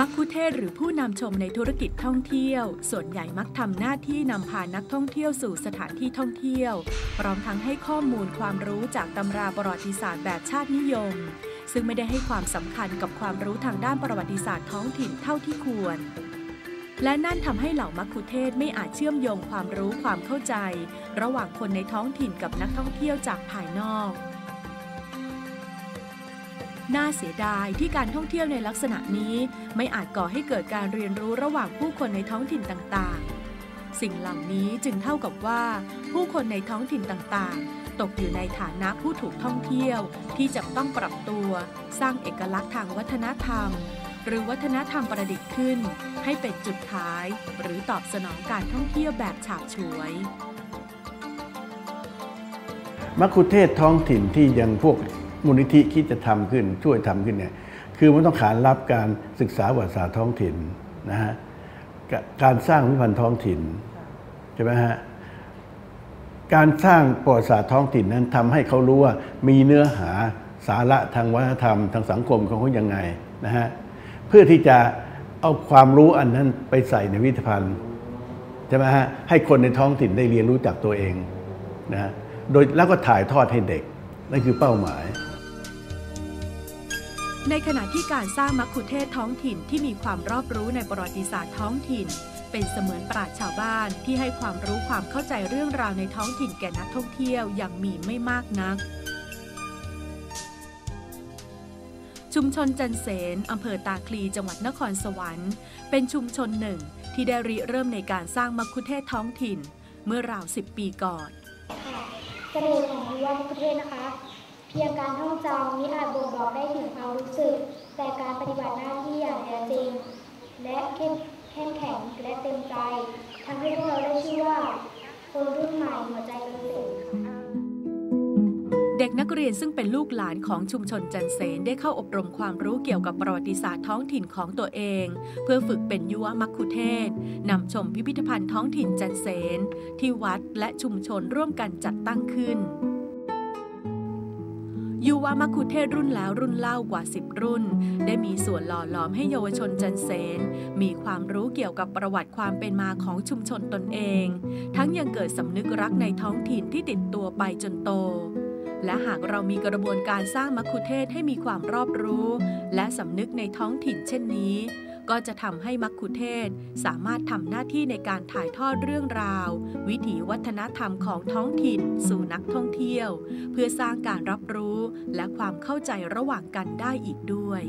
มักคุเทศหรือผู้นำชมในธุรกิจท่องเที่ยว ส่วนใหญ่มักทำหน้าที่นำพานักท่องเที่ยวสู่สถานที่ท่องเที่ยว พร้อมทั้งให้ข้อมูลความรู้จากตำราประวัติศาสตร์แบบชาตินิยม ซึ่งไม่ได้ให้ความสำคัญกับความรู้ทางด้านประวัติศาสตร์ท้องถิ่นเท่าที่ควร และนั่นทำให้เหล่ามักคุเทศไม่อาจเชื่อมโยงความรู้ความเข้าใจ ระหว่างคนในท้องถิ่นกับนักท่องเที่ยวจากภายนอก น่าเสียดายที่การท่องเที่ยวในลักษณะนี้ไม่อาจก่อให้เกิดการเรียนรู้ระหว่างผู้คนในท้องถิ่นต่างๆ สิ่งเหล่านี้จึงเท่ากับว่า ผู้คนในท้องถิ่นต่างๆ ตกอยู่ในฐานะผู้ถูกท่องเที่ยวที่จะต้องปรับตัว สร้างเอกลักษณ์ทางวัฒนธรรม หรือวัฒนธรรมประดิษฐ์ขึ้น ให้เป็นจุดขาย หรือตอบสนองการท่องเที่ยวแบบฉาบฉวยมัคคุเทศท้องถิ่นที่ยังพวก มูลนิธิคิดจะทำขึ้น ช่วยทำขึ้นเนี่ยคือมันต้องขานรับการศึกษาประวัติศาสตร์ท้องถิ่นนะฮะการสร้างพิพิธภัณฑ์ท้องถิ่นใช่ไหมฮะการสร้างประวัติศาสตร์ท้องถิ่นนั้นทำให้เขารู้ว่ามีเนื้อหาสาระทางวัฒนธรรม ทางสังคมของเขายังไงนะฮะเพื่อที่จะเอาความรู้อันนั้นไปใส่ในพิพิธภัณฑ์ใช่ไหมฮะให้คนในท้องถิ่นได้เรียนรู้จากตัวเองนะฮะโดยแล้วก็ถ่ายทอดให้เด็กนั่นคือเป้าหมาย ในขณะที่การสร้างมัคคุเทศก์ท้องถิ่นที่มีความรอบรู้ในประวัติศาสตร์ท้องถิ่น เป็นเสมือนปราชญ์ชาวบ้านที่ให้ความรู้ความเข้าใจเรื่องราวในท้องถิ่นแก่นักท่องเที่ยวอย่างมีไม่มากนัก ชุมชนจันเสนอำเภอตาคลีจังหวัดนครสวรรค์ เป็นชุมชนหนึ่งที่ได้ริเริ่มในการสร้างมัคคุเทศก์ท้องถิ่น เมื่อราวสิบปีก่อนค่ะเสนของวิวาทประเทศนะคะ เพียงการท่องจำมิอาจบ่งบอกได้ถึงความรู้สึก แต่การปฏิบัติหน้าที่อย่างแท้จริง และเข้มเข้มแข็งและเต็มใจทำให้พวกเราได้ชื่อว่า คนรุ่นใหม่หัวใจเกษตรค่ะเด็กนักเรียนซึ่งเป็นลูกหลานของชุมชนจันเสนได้เข้าอบรมความรู้เกี่ยวกับประวัติศาสตร์ท้องถิ่นของตัวเอง เพื่อฝึกเป็นยุวมัคคุเทศนำชมพิพิธภัณฑ์ท้องถิ่นจันเสนที่วัดและชุมชนร่วมกันจัดตั้งขึ้น ยุวามัคคุเทศรุ่นแล้วรุ่นเล่ากว่า 10 รุ่น ได้มีส่วนหล่อหลอมให้เยาวชนจันเสนมีความรู้เกี่ยวกับประวัติความเป็นมาของชุมชนตนเอง ทั้งยังเกิดสำนึกรักในท้องถิ่นที่ติดตัวไปจนโต และหากเรามีกระบวนการสร้างมัคคุเทศให้มีความรอบรู้ และสำนึกในท้องถิ่นเช่นนี้ ก็จะทำให้มักคุเทศสามารถทำหน้าที่ในการถ่ายทอดเรื่องราว วิถีวัฒนธรรมของท้องถิ่น สู่นักท่องเที่ยว เพื่อสร้างการรับรู้และความเข้าใจระหว่างกันได้อีกด้วย